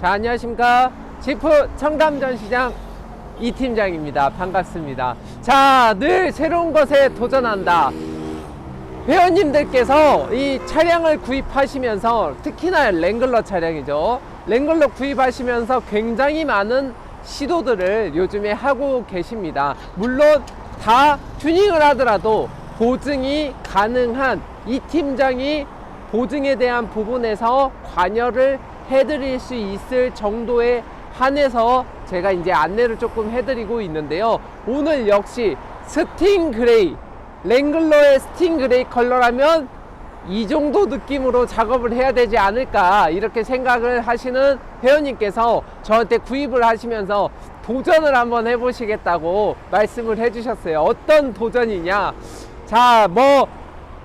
자, 안녕하십니까. 지프 청담전시장 이 팀장입니다. 반갑습니다. 자, 늘 새로운 것에 도전한다. 회원님들께서 이 차량을 구입하시면서 특히나 랭글러 차량이죠. 랭글러 구입하시면서 굉장히 많은 시도들을 요즘에 하고 계십니다. 물론 다 튜닝을 하더라도 보증이 가능한 이 팀장이 보증에 대한 부분에서 관여를 해드릴 수 있을 정도에 한해서 제가 이제 안내를 조금 해드리고 있는데요. 오늘 역시 스팅 그레이 랭글러의 스팅 그레이 컬러라면 이 정도 느낌으로 작업을 해야 되지 않을까 이렇게 생각을 하시는 회원님께서 저한테 구입을 하시면서 도전을 한번 해보시겠다고 말씀을 해주셨어요. 어떤 도전이냐? 자, 뭐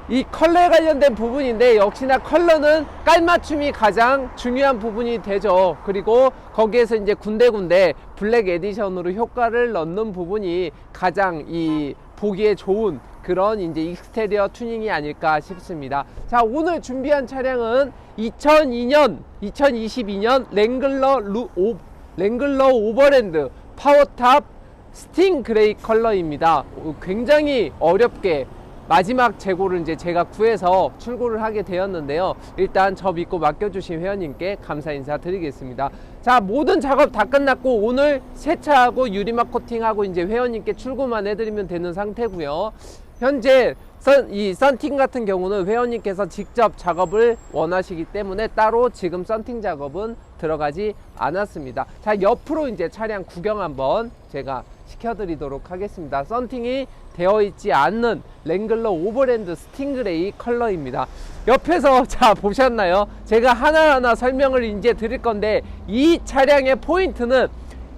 이 컬러에 관련된 부분인데 역시나 컬러는 깔맞춤이 가장 중요한 부분이 되죠. 그리고 거기에서 이제 군데군데 블랙 에디션으로 효과를 넣는 부분이 가장 이 보기에 좋은 그런 이제 익스테리어 튜닝이 아닐까 싶습니다. 자, 오늘 준비한 차량은 2002년, 2022년 랭글러 루, 오, 랭글러 오버랜드 파워탑 스팅 그레이 컬러입니다. 어, 굉장히 어렵게 마지막 재고를 이제 제가 구해서 출고를 하게 되었는데요. 일단 저 믿고 맡겨주신 회원님께 감사 인사 드리겠습니다. 자, 모든 작업 다 끝났고 오늘 세차하고 유리막 코팅하고 이제 회원님께 출고만 해드리면 되는 상태고요. 현재 선, 이 썬팅 같은 경우는 회원님께서 직접 작업을 원하시기 때문에 따로 지금 썬팅 작업은 들어가지 않았습니다. 자, 옆으로 이제 차량 구경 한번 제가 시켜드리도록 하겠습니다. 썬팅이 되어 있지 않는 랭글러 오버랜드 스팅그레이 컬러입니다. 옆에서 자 보셨나요? 제가 하나하나 설명을 이제 드릴 건데 이 차량의 포인트는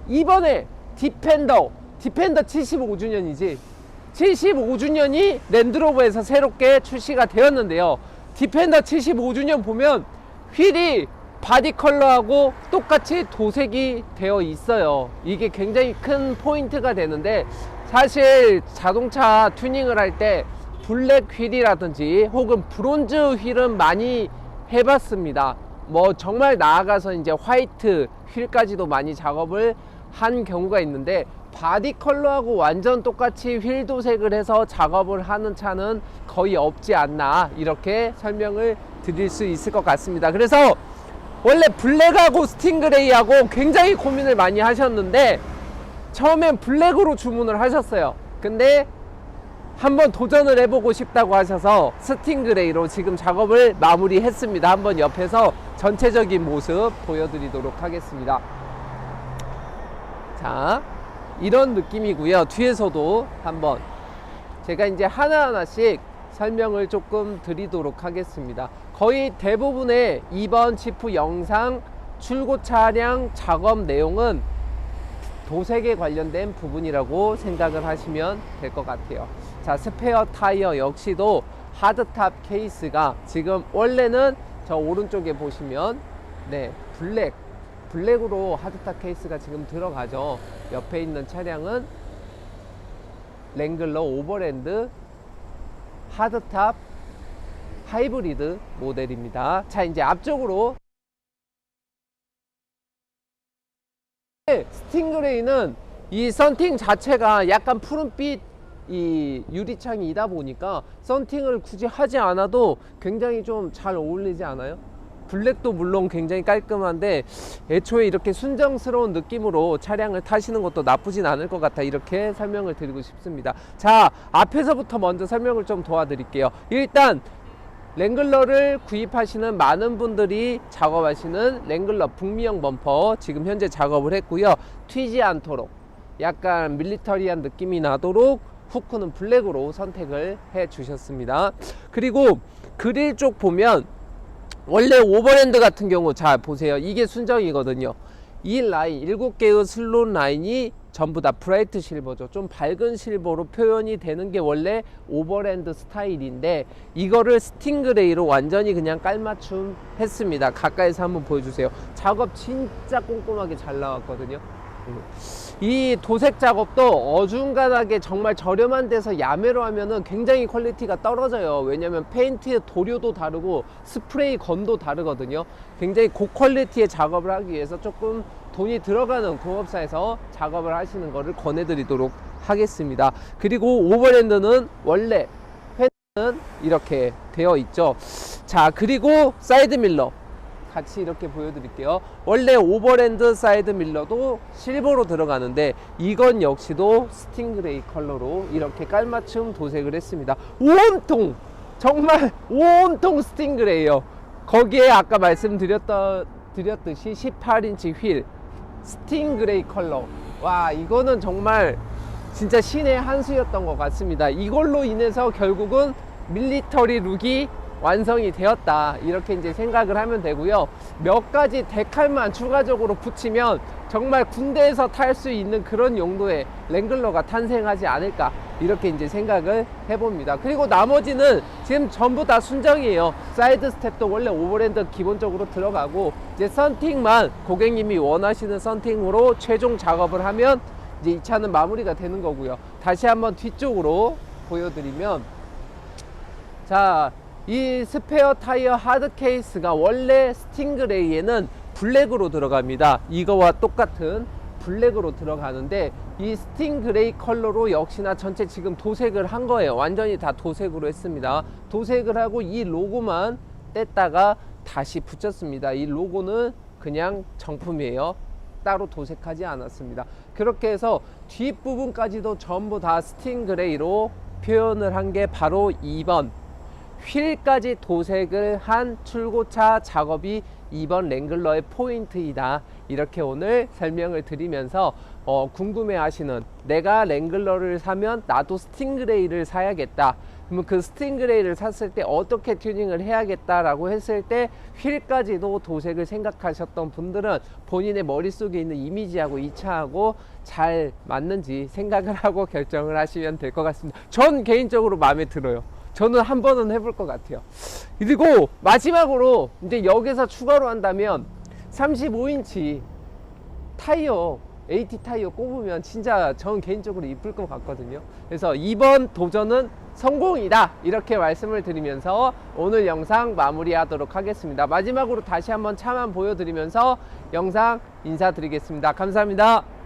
이번에 디펜더 디펜더 75주년이지 75주년이 랜드로버에서 새롭게 출시가 되었는데요. 디펜더 75주년 보면 휠이 바디 컬러하고 똑같이 도색이 되어 있어요. 이게 굉장히 큰 포인트가 되는데 사실 자동차 튜닝을 할 때 블랙 휠이라든지 혹은 브론즈 휠은 많이 해봤습니다. 뭐 정말 나아가서 이제 화이트 휠까지도 많이 작업을 한 경우가 있는데 바디 컬러하고 완전 똑같이 휠 도색을 해서 작업을 하는 차는 거의 없지 않나 이렇게 설명을 드릴 수 있을 것 같습니다. 그래서 원래 블랙하고 스팅그레이하고 굉장히 고민을 많이 하셨는데 처음엔 블랙으로 주문을 하셨어요. 근데 한번 도전을 해보고 싶다고 하셔서 스팅그레이로 지금 작업을 마무리했습니다. 한번 옆에서 전체적인 모습 보여드리도록 하겠습니다. 자, 이런 느낌이고요. 뒤에서도 한번 제가 이제 하나하나씩 설명을 조금 드리도록 하겠습니다. 거의 대부분의 이번 지프 영상 출고 차량 작업 내용은 도색에 관련된 부분이라고 생각을 하시면 될 것 같아요. 자, 스페어 타이어 역시도 하드탑 케이스가 지금 원래는 저 오른쪽에 보시면 네, 블랙 블랙으로 하드탑 케이스가 지금 들어가죠. 옆에 있는 차량은 랭글러 오버랜드 하드탑 하이브리드 모델입니다. 자, 이제 앞쪽으로 스팅그레이는 이 썬팅 자체가 약간 푸른빛 이 유리창이다 보니까 썬팅을 굳이 하지 않아도 굉장히 좀 잘 어울리지 않아요? 블랙도 물론 굉장히 깔끔한데 애초에 이렇게 순정스러운 느낌으로 차량을 타시는 것도 나쁘진 않을 것 같아 이렇게 설명을 드리고 싶습니다 자 앞에서부터 먼저 설명을 좀 도와드릴게요 일단 랭글러를 구입하시는 많은 분들이 작업하시는 랭글러 북미형 범퍼 지금 현재 작업을 했고요. 튀지 않도록 약간 밀리터리한 느낌이 나도록 후크는 블랙으로 선택을 해 주셨습니다. 그리고 그릴 쪽 보면 원래 오버랜드 같은 경우 자 보세요. 이게 순정이거든요. 이 라인 7개의 슬롯 라인이 전부 다 브라이트 실버죠. 좀 밝은 실버로 표현이 되는 게 원래 오버랜드 스타일인데 이거를 스팅그레이로 완전히 그냥 깔맞춤 했습니다. 가까이서 한번 보여주세요. 작업 진짜 꼼꼼하게 잘 나왔거든요 이 도색 작업도 어중간하게 정말 저렴한 데서 야매로 하면은 굉장히 퀄리티가 떨어져요. 왜냐면 페인트 도료도 다르고 스프레이 건도 다르거든요. 굉장히 고퀄리티의 작업을 하기 위해서 조금 돈이 들어가는 공업사에서 작업을 하시는 거를 권해드리도록 하겠습니다. 그리고 오버랜드는 원래 펜은 이렇게 되어 있죠. 자, 그리고 사이드 밀러. 같이 이렇게 보여드릴게요. 원래 오버랜드 사이드 밀러도 실버로 들어가는데 이건 역시도 스팅그레이 컬러로 이렇게 깔맞춤 도색을 했습니다. 온통 정말 온통 스팅그레이요. 거기에 아까 말씀드렸던 드렸듯이 18인치 휠 스팅그레이 컬러. 와 이거는 정말 진짜 신의 한 수였던 것 같습니다. 이걸로 인해서 결국은 밀리터리 룩이 완성이 되었다. 이렇게 이제 생각을 하면 되고요. 몇 가지 데칼만 추가적으로 붙이면 정말 군대에서 탈 수 있는 그런 용도의 랭글러가 탄생하지 않을까. 이렇게 이제 생각을 해봅니다. 그리고 나머지는 지금 전부 다 순정이에요. 사이드 스텝도 원래 오버랜드 기본적으로 들어가고 이제 썬팅만 고객님이 원하시는 썬팅으로 최종 작업을 하면 이제 이 차는 마무리가 되는 거고요. 다시 한번 뒤쪽으로 보여드리면 자, 이 스페어 타이어 하드 케이스가 원래 스팅그레이에는 블랙으로 들어갑니다. 이거와 똑같은 블랙으로 들어가는데 이 스팅 그레이 컬러로 역시나 전체 지금 도색을 한 거예요. 완전히 다 도색으로 했습니다. 도색을 하고 이 로고만 뗐다가 다시 붙였습니다. 이 로고는 그냥 정품이에요. 따로 도색하지 않았습니다. 그렇게 해서 뒷부분까지도 전부 다 스팅 그레이로 표현을 한 게 바로 2번 휠까지 도색을 한 출고차 작업이 이번 랭글러의 포인트이다. 이렇게 오늘 설명을 드리면서 어, 궁금해 하시는 내가 랭글러를 사면 나도 스팅그레이를 사야겠다. 그러면 그 스팅그레이를 샀을 때 어떻게 튜닝을 해야겠다라고 했을 때 휠까지도 도색을 생각하셨던 분들은 본인의 머릿속에 있는 이미지하고 이 차하고 잘 맞는지 생각을 하고 결정을 하시면 될 것 같습니다. 전 개인적으로 마음에 들어요. 저는 한 번은 해볼 것 같아요. 그리고 마지막으로 이제 여기서 추가로 한다면 35인치 타이어 AT 타이어 꼽으면 진짜 전 개인적으로 이쁠 것 같거든요. 그래서 이번 도전은 성공이다 이렇게 말씀을 드리면서 오늘 영상 마무리하도록 하겠습니다. 마지막으로 다시 한번 차만 보여드리면서 영상 인사드리겠습니다. 감사합니다.